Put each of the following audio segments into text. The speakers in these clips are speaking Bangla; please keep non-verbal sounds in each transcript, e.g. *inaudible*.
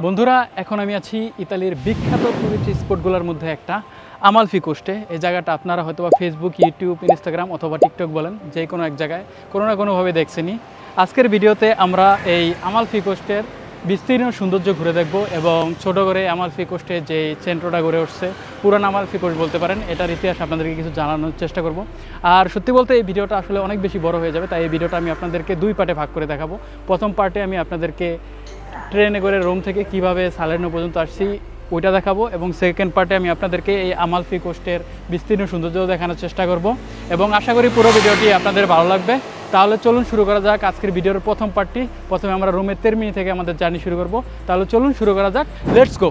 বন্ধুরা, এখন আমি আছি ইতালির বিখ্যাত টুরিস্ট স্পটগুলোর মধ্যে একটা, আমালফি কোস্টে। এই জায়গাটা আপনারা হয়তো বা ফেসবুক ইউটিউব ইনস্টাগ্রাম অথবা টিকটক বলেন যে কোনো এক জায়গায় কোনো না কোনোভাবে দেখছেনি আজকের ভিডিওতে আমরা এই আমালফি কোস্টের বিস্তীর্ণ সৌন্দর্য ঘুরে দেখব এবং ছোট করে আমালফি কোস্টে যে সেন্ট্রোটা গড়ে উঠছে, পুরান আমালফি কোস্ট বলতে পারেন, এটার ইতিহাস আপনাদেরকে কিছু জানানোর চেষ্টা করব। আর সত্যি বলতে এই ভিডিওটা আসলে অনেক বেশি বড় হয়ে যাবে, তাই এই ভিডিওটা আমি আপনাদেরকে দুই পার্টে ভাগ করে দেখাবো। প্রথম পার্টে আমি আপনাদেরকে ট্রেনে করে রোম থেকে কীভাবে সালেনো পর্যন্ত আসছি, ওইটা দেখাবো এবং সেকেন্ড পার্টে আমি আপনাদেরকে এই আমালফি কোস্টের বিস্তীর্ণ সৌন্দর্য দেখানোর চেষ্টা করব এবং আশা করি পুরো ভিডিওটি আপনাদের ভালো লাগবে। তাহলে চলুন শুরু করা যাক আজকের ভিডিওর প্রথম পার্টটি প্রথমে আমরা রোমের তেরমিনি থেকে আমাদের জার্নি শুরু করব। তাহলে চলুন শুরু করা যাক লেটস গো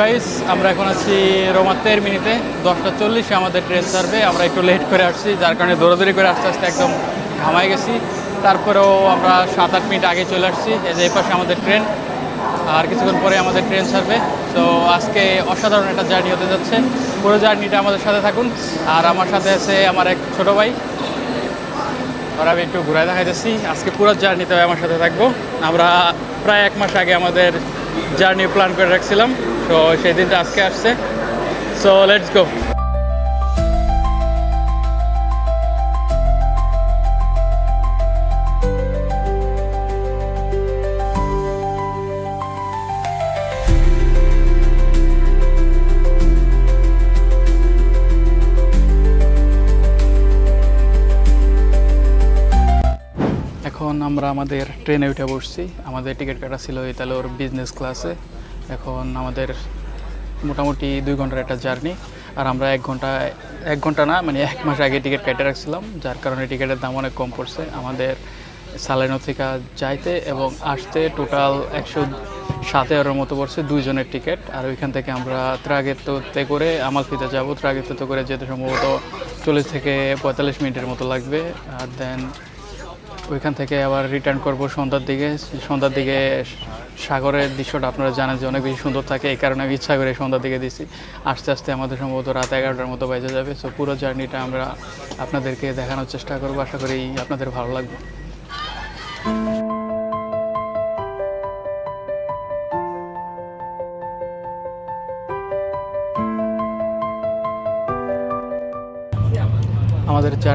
গাইস আমরা এখন আছি রোমা তেরমিনিতে দশটা চল্লিশে আমাদের ট্রেন ছাড়বে আমরা একটু লেট করে আসছি, যার কারণে দৌড়াদৌড়ি করে আস্তে আস্তে একদম ঘামাই গেছি। তারপরেও আমরা সাত আট মিনিট আগে চলে আসছি, এই যে এই পাশে আমাদের ট্রেন আর কিছুক্ষণ পরে আমাদের ট্রেন ছাড়বে তো আজকে অসাধারণ একটা জার্নি হতে যাচ্ছে। পুরো জার্নিটা আমাদের সাথে থাকুন। আর আমার সাথে আছে আমার এক ছোটো ভাই। আর আমি একটু ঘুরায় দেখাইতেছি। আজকে পুরো জার্নিতে আমার সাথে থাকব। আমরা প্রায় এক মাস আগে আমাদের জার্নি প্ল্যান করে রাখছিলাম। তো সেই দিনটা আজকে আসছে। সো লেটস গো আমরা আমাদের ট্রেনে উঠে বসছি। আমাদের টিকিট কাটা ছিল ইতালোর বিজনেস ক্লাসে এখন আমাদের মোটামুটি দুই ঘণ্টার একটা জার্নি আর আমরা এক ঘণ্টা এক ঘণ্টা না মানে এক মাস আগে টিকিট কেটে রাখছিলাম, যার কারণে টিকিটের দাম অনেক কম পড়ছে। আমাদের সালেনো থেকে যাইতে এবং আসতে টোটাল একশো সাত এগারোর মতো পড়ছে দুইজনের টিকিট আর ওইখান থেকে আমরা ত্রাগেতে করে আমালফিতে যাব। ত্রাগেতে করে যেতে সম্ভবত চল্লিশ থেকে পঁয়তাল্লিশ মিনিটের মতো লাগবে। আর দেন ওইখান থেকে আবার রিটার্ন করব সন্ধ্যার দিকে। সন্ধ্যার দিকে সাগরের দৃশ্যটা আপনারা জানেন যে অনেক বেশি সুন্দর থাকে, এই কারণে আমি ইচ্ছা করে সন্ধ্যার দিকে দিছি। আস্তে আস্তে আমাদের সম্ভবত রাত এগারোটার মতো বেজে যাবে। সো পুরো জার্নিটা আমরা আপনাদেরকে দেখানোর চেষ্টা করব। আশা করি আপনাদের ভালো লাগবে।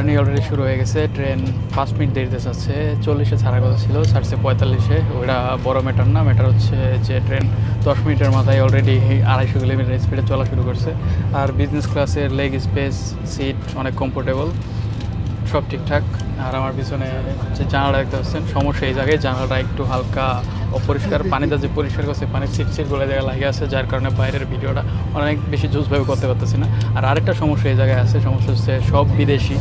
জার্নি অলরেডি শুরু হয়ে গেছে ট্রেন পাঁচ মিনিট দেরিতে যাচ্ছে, চল্লিশে ছাড়ার কথা ছিল, ছাড়ছে পঁয়তাল্লিশে, ওইটা বড় ম্যাটার না ম্যাটার হচ্ছে যে ট্রেন দশ মিনিটের মাথায় অলরেডি আড়াইশো কিলোমিটার স্পিডে চলা শুরু করছে। আর বিজনেস ক্লাসের লেগ স্পেস সিট অনেক কমফোর্টেবল সব ঠিকঠাক। আর আমার পিছনে যে জানালা দেখতে পাচ্ছেন, সমস্যা এই জায়গায়, জানালাটা একটু হালকা অপরিষ্কার, পানিটা যে পরিষ্কার করছে, পানির সিট সিটগুলো জায়গায় লাগে আছে, যার কারণে বাইরের ভিডিওটা অনেক বেশি জোসভাবে করতে পারতেছি না। আর আরেকটা সমস্যা এই জায়গায় আছে, সমস্যা হচ্ছে সব বিদেশি।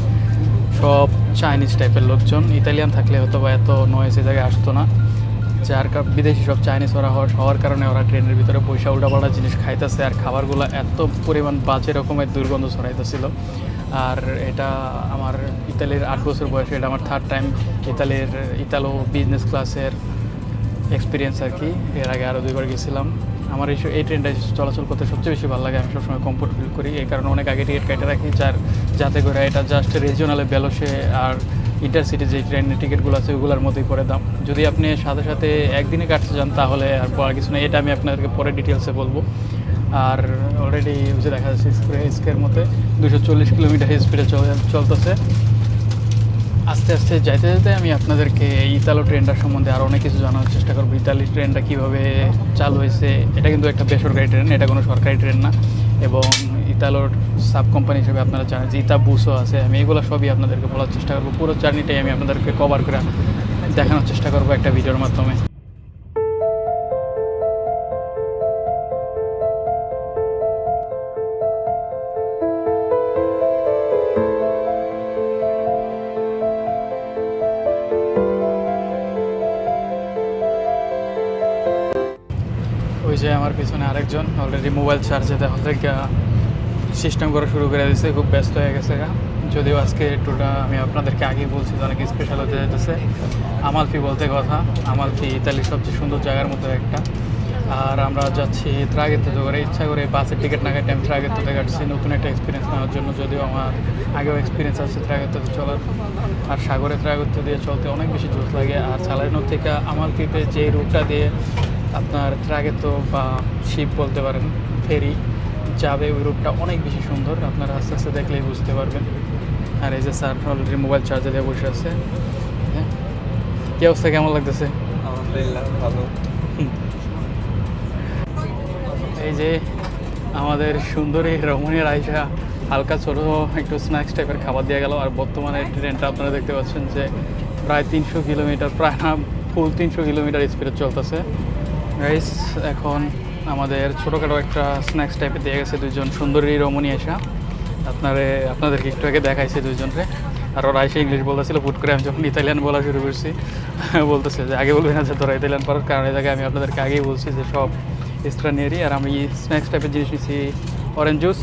সব চাইনিজ টাইপের লোকজন। ইতালিয়ান থাকলে হয়তো বা এত নয়েস এই জায়গায় আসতো না। যার বিদেশি সব চাইনিজ ওরা হওয়ার কারণে ওরা ট্রেনের ভিতরে পয়সা উল্টাপাল্টা জিনিস খাইতেছে আর খাবারগুলো এত পরিমাণ বাজে রকমের দুর্গন্ধ ছড়াইতেছিল। আর এটা আমার ইতালির আট বছর বয়সে এটা আমার থার্ড টাইম ইতালির, ইতালো বিজনেস ক্লাসের এক্সপিরিয়েন্স আর কি। এর আগে আরও দুইবার গেছিলাম। আমার এই এই ট্রেনটা চলাচল করতে সবচেয়ে বেশি ভালো লাগে। আমি সবসময় কমফোর্ট ফিল করি। এই কারণে অনেক আগে টিকিট কেটে রাখি, যার যাতে করে এটা জাস্ট রিজিওনালে বেলোসে আর ইন্টারসিটি যে ট্রেনের টিকিটগুলো আছে, ওগুলোর মধ্যেই পরে দাম। যদি আপনি সাথে সাথে একদিনে কাটতে চান, তাহলে আর পড়ার কিছু নেই এটা আমি আপনাদেরকে পরে ডিটেলসে বলব। আর অলরেডি যে দেখা যাচ্ছে স্কের মধ্যে দুশো চল্লিশ কিলোমিটার স্পিডে চলতেছে। আস্তে আস্তে যাইতে যেতে আমি আপনাদেরকে ইতালো ট্রেনটার সম্বন্ধে আরও অনেক কিছু জানার চেষ্টা করব। ইতালি ট্রেনটা কীভাবে চালু হয়েছে, এটা কিন্তু একটা বেসরকারি ট্রেন এটা কোনো সরকারি ট্রেন না। এবং ইতালোর সাব কোম্পানি হিসেবে আপনারা জানেন জিতা বুসো বুসও আছে, আমি এগুলো সবই আপনাদেরকে বলার চেষ্টা করব। পুরো জার্নিটাই আমি আপনাদেরকে কভার করে দেখানোর চেষ্টা করব একটা ভিডিওর মাধ্যমে। ওই যে আমার পিছনে আরেকজন অলরেডি মোবাইল চার্জে দেখা সিস্টেম করা শুরু করে দিয়েছে খুব ব্যস্ত হয়ে গেছে। যদিও আজকে টুটা আমি আপনাদেরকে আগেই বলছি অনেক স্পেশাল হতে যেতেছে আমালফি বলতে কথা, আমালফি ইতালির সবচেয়ে সুন্দর জায়গার মধ্যে একটা। আর আমরা যাচ্ছি ত্রাগেতে করে ইচ্ছা করে বাসের টিকিট না কেটে আমি ত্রাগেতে কাটছি, নতুন একটা এক্সপিরিয়েন্স নেওয়ার জন্য। যদিও আমার আগেও এক্সপিরিয়েন্স আছে ত্রাগেতে চলার। আর সাগরে ত্রাগতে দিয়ে চলতে অনেক বেশি জোশ লাগে। আর সালারিনো থেকে আমালফিতে যে রুটটা দিয়ে আপনার ত্রাগেতো বা শিপ বলতে পারেন, ফেরি যাবে ওই রুটটা অনেক বেশি সুন্দর। আপনারা আস্তে আস্তে দেখলেই বুঝতে পারবেন। আর এই যে স্যার অলরেডি মোবাইল চার্জে দিয়ে বসে আছে। হ্যাঁ? কী অবস্থা? কেমন লাগতেছে? আলহামদুলিল্লাহ ভালো। এই যে আমাদের সুন্দরী রমণীর আইসা হালকা ছোটো একটু স্ন্যাক্স টাইপের খাবার দেওয়া গেল। আর বর্তমানে ট্রেনটা আপনারা দেখতে পাচ্ছেন যে প্রায় তিনশো কিলোমিটার প্রায় না ফুল তিনশো কিলোমিটার স্পিডে চলতেছে। রাইস এখন আমাদের ছোটোখাটো একটা স্ন্যাক্স টাইপের দিয়ে গেছে দুজন সুন্দরী রমণী এসা। আপনারে, আপনাদেরকে একটু আগে দেখাইছে দুজনকে আর ওরা এসে ইংলিশ বলতেছিল, ফুট করে আমি যখন ইতালিয়ান বলা শুরু করছি, *laughs* বলতেছে যে, আগে বলবেন না যে, তোরা ইতালিয়ান পারার কারণ এই জায়গায় আমি আপনাদেরকে আগেই বলছি যে, সব স্ট্রানিয়ারি আর আমি স্ন্যাক্স টাইপের জিনিস নিচ্ছি অরেঞ্জ জুস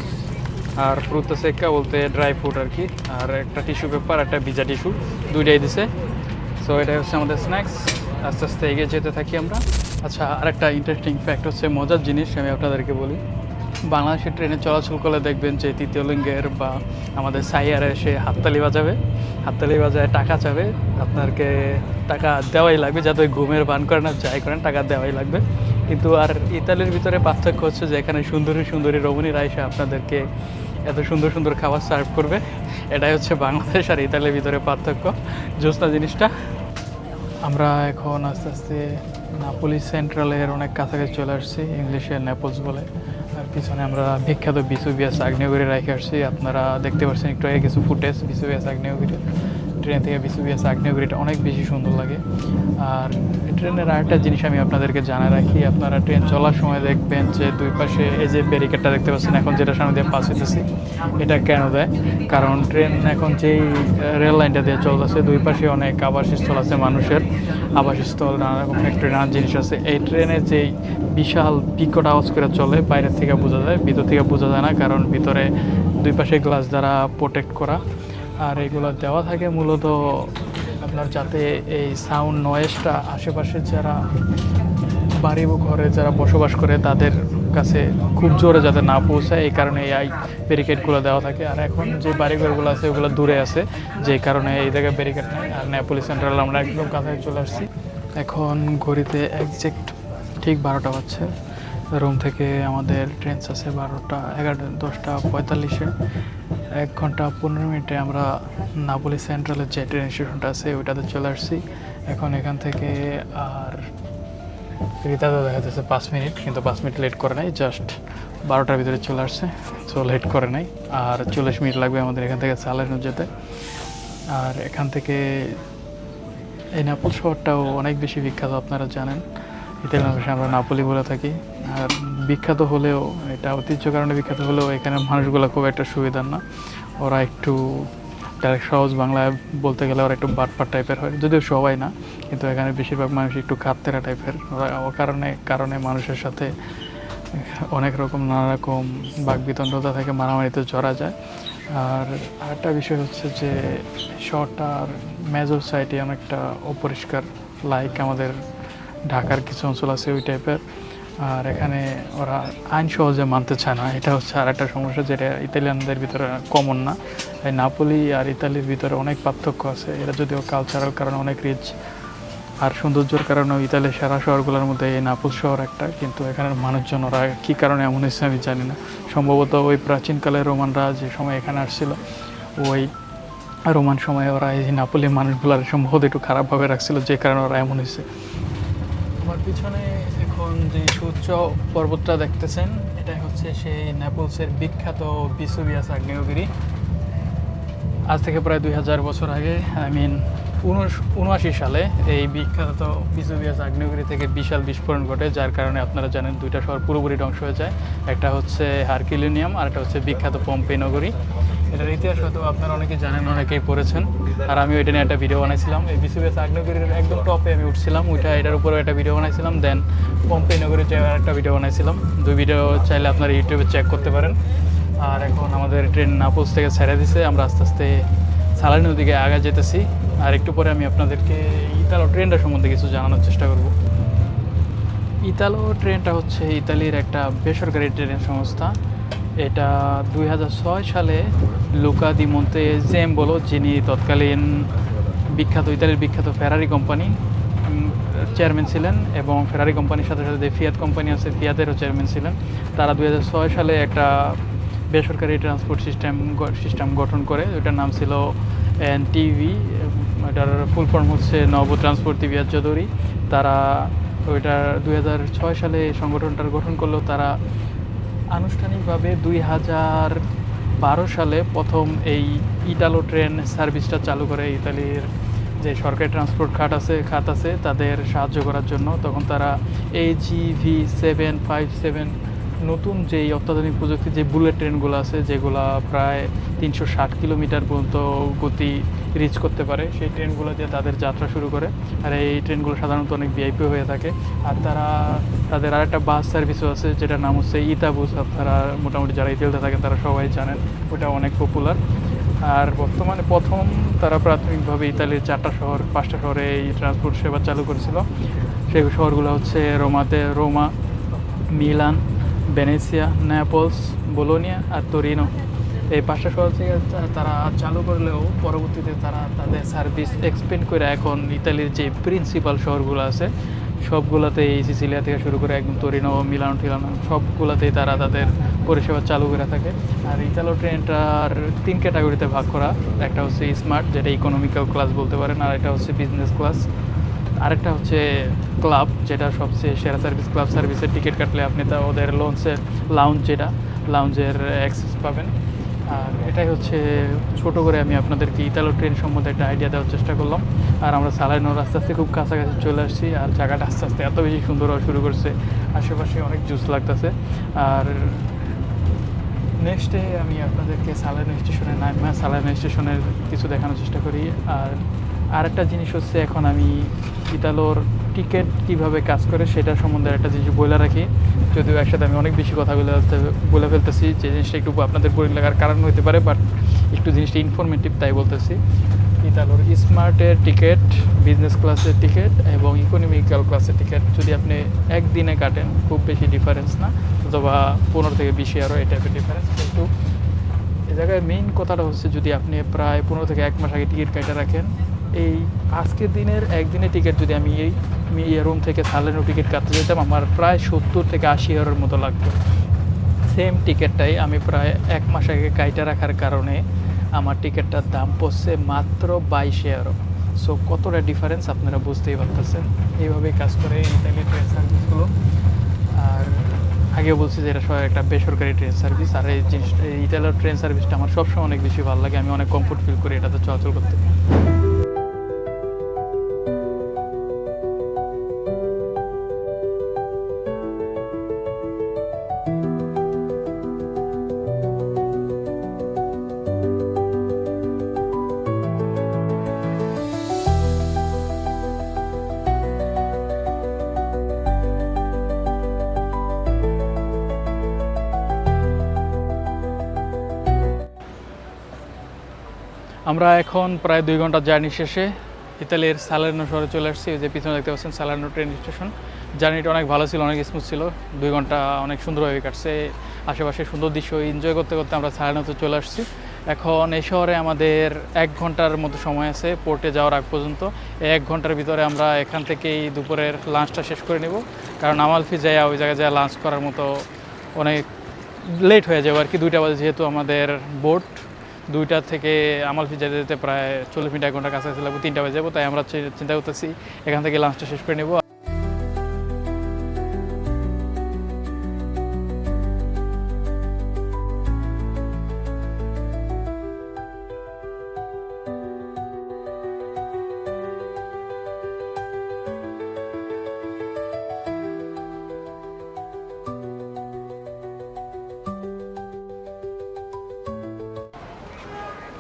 আর ফ্রুতো সেক্কা বলতে ড্রাই ফ্রুট আর কি। আর একটা টিস্যু পেপার একটা ভিজা টিস্যু দুইটাই দিছে। সো এটাই হচ্ছে আমাদের স্ন্যাক্স আস্তে আস্তে এগিয়ে যেতে থাকি আমরা। আচ্ছা আরেকটা ইন্টারেস্টিং ফ্যাক্ট হচ্ছে, মজার জিনিস আমি আপনাদেরকে বলি। বাংলাদেশের ট্রেনে চলাচল করলে দেখবেন যে তৃতীয় লিঙ্গের বা আমাদের সাইয়ারে এসে হাততালি বাজাবে। হাততালি বাজায় টাকা চাবে আপনাকে টাকা দেওয়াই লাগবে, যাতে ঘুমের বান করেন আর যাই করেন, টাকা দেওয়াই লাগবে। কিন্তু আর ইতালির ভিতরে পার্থক্য হচ্ছে যে এখানে সুন্দরী সুন্দরী রমণীরা এসে আপনাদেরকে এত সুন্দর সুন্দর খাবার সার্ভ করবে। এটাই হচ্ছে বাংলাদেশ আর ইতালির ভিতরে পার্থক্য। জ্যোৎস্না জিনিসটা। আমরা এখন আস্তে আস্তে নাপোলি সেন্ট্রালের অনেক কাছাকাছি চলে আসছি, ইংলিশে নেপলস বলে। আর পিছনে আমরা বিখ্যাত বিসুবিয়াস আগ্নেয়গিরি রেখে আসছি। আপনারা দেখতে পাচ্ছেন একটু আগে কিছু ফুটেজ বিসুবিয়াস আগ্নেয়গিরি। ট্রেন থেকে বিসুবিয়াস আগ্নেয়গিরিটা অনেক বেশি সুন্দর লাগে। আর ট্রেনের আরেকটা জিনিস আমি আপনাদেরকে জানা রাখি, আপনারা ট্রেন চলার সময় দেখবেন যে দুই পাশে এই যে ব্যারিকেডটা দেখতে পাচ্ছেন, এখন যেটা সামনে দিয়ে পাস হইতেছি, এটা কেন দেয়? কারণ ট্রেন এখন যেই রেল লাইনটা দিয়ে চলতেছে, দুই পাশে অনেক আবাসস্থল আছে মানুষের, আবাসস্থল নানা রকম ফ্যাক্টরি নানা জিনিস আছে। এই ট্রেনে যেই বিশাল বিকট আওয়াজ করে চলে, বাইরের থেকে বোঝা যায়, ভিতর থেকে বোঝা যায় না, কারণ ভিতরে দুই পাশে গ্লাস দ্বারা প্রোটেক্ট করা। আর এগুলো দেওয়া থাকে মূলত আপনার যাতে এই সাউন্ড নয়েজটা আশেপাশের যারা বাড়ি ঘরে যারা বসবাস করে তাদের কাছে খুব জোরে যাতে না পৌঁছায়, এই কারণে এই ব্যারিকেডগুলো দেওয়া থাকে। আর এখন যে বাড়িঘরগুলো আছে ওগুলো দূরে আছে যেই কারণে এই জায়গায় ব্যারিকেড নেই। আর নেপোলি সেন্ট্রাল আমরা একদম কাছাকাছি চলে আসছি। এখন ঘড়িতে একজ্যাক্ট ঠিক বারোটা বাজছে। রুম থেকে আমাদের ট্রেন আছে বারোটা, এগারোটা, দশটা, পঁয়তাল্লিশে। এক ঘণ্টা পনেরো মিনিটে আমরা নাপোলি সেন্ট্রালের যে ট্রেন স্টেশনটা আছে, ওইটাতে চলে আসছি। এখন এখান থেকে আর রীতাতে দেখা যাচ্ছে পাঁচ মিনিট, কিন্তু পাঁচ মিনিট লেট করে নাই, জাস্ট বারোটার ভিতরে চলে আসছে সো লেট করে নাই। আর চল্লিশ মিনিট লাগবে আমাদের এখান থেকে সালানো যেতে। আর এখান থেকে এই নাপোল শহরটাও অনেক বেশি বিখ্যাত, আপনারা জানেন। ইতালিয়ান ভাষায় আমরা নাপোলি বলে থাকি। আর বিখ্যাত হলেও, এটা ঐতিহ্য কারণে বিখ্যাত হলেও এখানে মানুষগুলো খুব একটা সুবিধার না। ওরা একটু ডাইরেক্ট সহজ বাংলায় বলতে গেলে ওরা একটু বাটপাট টাইপের হয়। যদিও সবাই না, কিন্তু এখানে বেশিরভাগ মানুষ একটু কাত্তেরা টাইপের ওরা ও কারণে কারণে মানুষের সাথে অনেক রকম, নানা রকম বাকবিতণ্ডতা থেকে মারামারিতে জড়া যায়। আর আরেকটা বিষয় হচ্ছে যে শহরটার মেজর সাইটে অনেকটা অপরিষ্কার লাইক আমাদের ঢাকার কিছু অঞ্চল আছে ওই টাইপের আর এখানে ওরা আইন সহজে মানতে চায় না। এটা হচ্ছে আর একটা সমস্যা যেটা ইতালিয়ানদের ভিতরে কমন না। এই নাপোলি আর ইতালির ভিতরে অনেক পার্থক্য আছে। এরা যদিও কালচারাল কারণে অনেক রিচ আর সৌন্দর্যের কারণে ইতালির সেরা শহরগুলোর মধ্যে এই নাপুল শহর একটা। কিন্তু এখানের মানুষজন ওরা কী কারণে এমন হয়েছে আমি জানি না। সম্ভবত ওই প্রাচীনকালে রোমানরা যে সময় এখানে আসছিল, ওই রোমান সময়ে ওরা এই নাপোলি মানুষগুলার সম্ভবত একটু খারাপভাবে রাখছিল, যে কারণে ওরা এমন হয়েছে। আমার পিছনে এখন যে সূর্য পর্বতটা দেখতেছেন, এটাই হচ্ছে সেই নেপলসের বিখ্যাত বিসুবিয়াস আগ্নেয়গিরি। আজ থেকে প্রায় দুই হাজার বছর আগে আই মিন উনআশি সালে এই বিখ্যাত বিসুবিয়াস আগ্নেয়গিরি থেকে বিশাল বিস্ফোরণ ঘটে, যার কারণে আপনারা জানেন দুইটা শহর পুরোপুরি ধ্বংস হয়ে যায়। একটা হচ্ছে হারকিলিনিয়াম আর একটা হচ্ছে বিখ্যাত পম্পে নগরী। এটার ইতিহাস হয়তো আপনারা অনেকেই জানেন, অনেকেই পড়েছেন। আর আমি ওইটা নিয়ে একটা ভিডিও বানাইছিলাম। এই বিসিবিএস আগ্নেয়গিরির একদম টপে আমি উঠছিলাম। ওইটা এটার উপরে একটা ভিডিও বানাইছিলাম। দেন পম্পে নগরের একটা ভিডিও বানাইছিলাম। দুই ভিডিও চাইলে আপনারা ইউটিউবে চেক করতে পারেন। আর এখন আমাদের ট্রেন নাপোজ থেকে ছেড়ে দিছে। আমরা আস্তে আস্তে সালানির দিকে আগা যেতেছি। আর একটু পরে আমি আপনাদেরকে ইতালো ট্রেনটা সম্বন্ধে কিছু জানানোর চেষ্টা করব। ইতালো ট্রেনটা হচ্ছে ইতালির একটা বেসরকারি ট্রেনের সংস্থা। এটা দু হাজার ছয় সালে লুকা দি মন্তে জেম বলো, যিনি তৎকালীন বিখ্যাত, ইতালির বিখ্যাত ফেরারি কোম্পানি চেয়ারম্যান ছিলেন এবং ফেরারি কোম্পানির সাথে সাথে ফিয়াত কোম্পানি আছে ফিয়াতেরও চেয়ারম্যান ছিলেন। তারা দু হাজার ছয় সালে একটা বেসরকারি ট্রান্সপোর্ট সিস্টেম সিস্টেম গঠন করে। ওটার নাম ছিল এন টিভি এটার ফুল ফর্ম হচ্ছে নব ট্রান্সপোর্ট টিভিয়ার চৌধুরী। তারা ওইটার দু হাজার ছয় সালে সংগঠনটার গঠন করলেও তারা আনুষ্ঠানিকভাবে দুই হাজার বারো সালে প্রথম এই ইটালো ট্রেন সার্ভিসটা চালু করে ইতালির যে সরকারি ট্রান্সপোর্ট খাত আছে খাত আছে, তাদের সাহায্য করার জন্য। তখন তারা AGV V seven five seven নতুন যেই অত্যাধুনিক প্রযুক্তির যে বুলেট ট্রেনগুলো আছে, যেগুলো প্রায় তিনশো ষাট কিলোমিটার পর্যন্ত গতি রিচ করতে পারে, সেই ট্রেনগুলো দিয়ে তাদের যাত্রা শুরু করে। আর এই ট্রেনগুলো সাধারণত অনেক ভিআইপি হয়ে থাকে। আর তারা, তাদের আরেকটা বাস সার্ভিসও আছে, যেটার নাম হচ্ছে ইতাবুস আপনারা মোটামুটি যারা ইতালিতে থাকেন, তারা সবাই জানেন, ওটা অনেক পপুলার আর বর্তমানে প্রথম তারা প্রাথমিকভাবে ইতালির চারটা শহর, পাঁচটা শহরে এই ট্রান্সপোর্ট সেবা চালু করেছিল। সেই শহরগুলো হচ্ছে রোমাতে, Roma, Milan Venezia Naples Bologna আর তোরিনো এই পাঁচটা শহর থেকে তারা চালু করলেও পরবর্তীতে তারা তাদের সার্ভিস এক্সপেন্ড করে এখন ইতালির যে প্রিন্সিপাল শহরগুলো আছে, সবগুলোতে এই সিসিলিয়া থেকে শুরু করে একদম তোরিনো মিলানো টিলানো সবগুলোতেই তারা তাদের পরিষেবা চালু করে থাকে। আর ইতালো ট্রেনটার তিন ক্যাটাগরিতে ভাগ করা। একটা হচ্ছে স্মার্ট যেটা ইকোনমিক্যাল ক্লাস বলতে পারেন, আর একটা হচ্ছে বিজনেস ক্লাস আরেকটা হচ্ছে ক্লাব, যেটা সবচেয়ে সেরা সার্ভিস ক্লাব সার্ভিসের টিকিট কাটলে আপনি তা ওদের লঞ্চের লাউঞ্জ যেটা লাউঞ্জের অ্যাক্সেস পাবেন। আর এটাই হচ্ছে ছোট করে আমি আপনাদেরকে ইতালো ট্রেন সম্বন্ধে একটা আইডিয়া দেওয়ার চেষ্টা করলাম। আর আমরা সালাইনোর আস্তে আস্তে খুব কাছাকাছি চলে আসছি, আর জায়গাটা আস্তে আস্তে এত বেশি সুন্দর হওয়া শুরু করছে, আশেপাশে অনেক জুস লাগতেছে। আর নেক্সটে আমি আপনাদেরকে সালাইনো স্টেশনে নামা, সালাইনো স্টেশনের কিছু দেখানোর চেষ্টা করি। আর আরেকটা জিনিস হচ্ছে এখন আমি ইতালোর টিকিট কীভাবে কাজ করে সেটা সম্বন্ধে একটা জিনিস বলে রাখি। যদিও একসাথে আমি অনেক বেশি কথা বলে বলে ফেলতেছি, যে জিনিসটা একটু আপনাদের বোরিং লাগার কারণ হতে পারে বাট একটু জিনিসটা ইনফরমেটিভ তাই বলতেছি। ইতালোর স্মার্টের টিকিট বিজনেস ক্লাসের টিকিট এবং ইকোনমিক্যাল ক্লাসের টিকিট যদি আপনি একদিনে কাটেন, খুব বেশি ডিফারেন্স না, অথবা পনেরো থেকে বিশ আরও এই টাইপের ডিফারেন্স কিন্তু এ জায়গায় মেইন কথাটা হচ্ছে যদি আপনি প্রায় পনেরো থেকে এক মাস আগে টিকিট কেটে রাখেন এই আজকের দিনের একদিনের টিকিট যদি আমি এই রুম থেকে সালেনো টিকিট কাটতে যেতাম, আমার প্রায় সত্তর থেকে আশি ইউরোর মতো লাগতো। সেম টিকিটটাই আমি প্রায় এক মাস আগে কাইটা রাখার কারণে আমার টিকিটটার দাম পড়ছে মাত্র বাইশ ইউরো সো কতটা ডিফারেন্স আপনারা বুঝতেই পারতেছেন। এইভাবেই কাজ করে ইতালি ট্রেন সার্ভিসগুলো আর আগেও বলছি যে এটা সবাই একটা বেসরকারি ট্রেন সার্ভিস আর এই জিনিসটা এই ইতালিয়ার ট্রেন সার্ভিসটা আমার সবসময় অনেক বেশি ভালো লাগে। আমি অনেক কমফোর্ট ফিল করি এটাতে চলাচল করতে। আমরা এখন প্রায় দুই ঘণ্টা জার্নি শেষে ইতালির সালার্নো শহরে চলে আসছি। যে পিছনে দেখতে পাচ্ছেন সালার্নো ট্রেন স্টেশন। জার্নিটা অনেক ভালো ছিল, অনেক স্মুথ ছিল। দুই ঘণ্টা অনেক সুন্দরভাবে কাটছে। আশেপাশে সুন্দর দৃশ্য এনজয় করতে করতে আমরা সালার্নোতে চলে আসছি। এখন এই শহরে আমাদের এক ঘণ্টার মতো সময় আছে পোর্টে যাওয়ার আগ পর্যন্ত। এক ঘণ্টার ভিতরে আমরা এখান থেকেই দুপুরের লাঞ্চটা শেষ করে নেব। কারণ আমালফি যায় ওই জায়গায় যায় লাঞ্চ করার মতো অনেক লেট হয়ে যাবে আর কি। দুইটা বাজে যেহেতু আমাদের বোট দুইটা থেকে আমালফি যেতে যেতে প্রায় চল্লিশ মিনিট, এক ঘণ্টা কাছে তিনটা বেজে যাব, তাই আমরা চিন্তা করতেছি, এখান থেকে লাঞ্চটা শেষ করে নেব।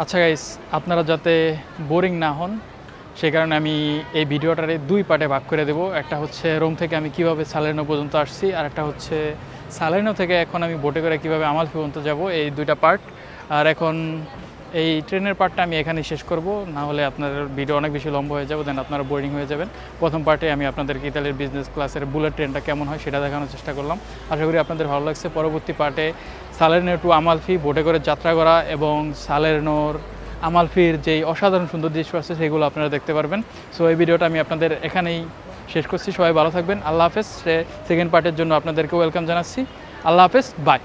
আচ্ছা গাইস আপনারা যাতে বোরিং না হন সেই কারণে আমি এই ভিডিওটারে দুই পার্টে ভাগ করে দেবো। একটা হচ্ছে রোম থেকে আমি কীভাবে সালেনো পর্যন্ত আসছি, আর একটা হচ্ছে সালেনো থেকে এখন আমি বোটে করে কীভাবে আমাল পর্যন্ত যাব, এই দুইটা পার্ট আর এখন এই ট্রেনের পার্টটা আমি এখানেই শেষ করব, না হলে আপনার ভিডিও অনেক বেশি লম্বা হয়ে যাবে দেন আপনারা বোরিং হয়ে যাবেন। প্রথম পার্টে আমি আপনাদেরকে ইতালির বিজনেস ক্লাসের বুলেট ট্রেনটা কেমন হয় সেটা দেখানোর চেষ্টা করলাম। আশা করি আপনাদের ভালো লাগছে। পরবর্তী পার্টে সালেরনো টু আমালফি, বোটে করে যাত্রা করা এবং সালেরনোর আমালফির যেই অসাধারণ সুন্দর দৃশ্য আছে, সেগুলো আপনারা দেখতে পারবেন। সো এই ভিডিওটা আমি আপনাদের এখানেই শেষ করছি। সবাই ভালো থাকবেন। আল্লাহ হাফেজ। সেকেন্ড পার্টের জন্য আপনাদেরকে ওয়েলকাম জানাচ্ছি। আল্লাহ হাফেজ। বাই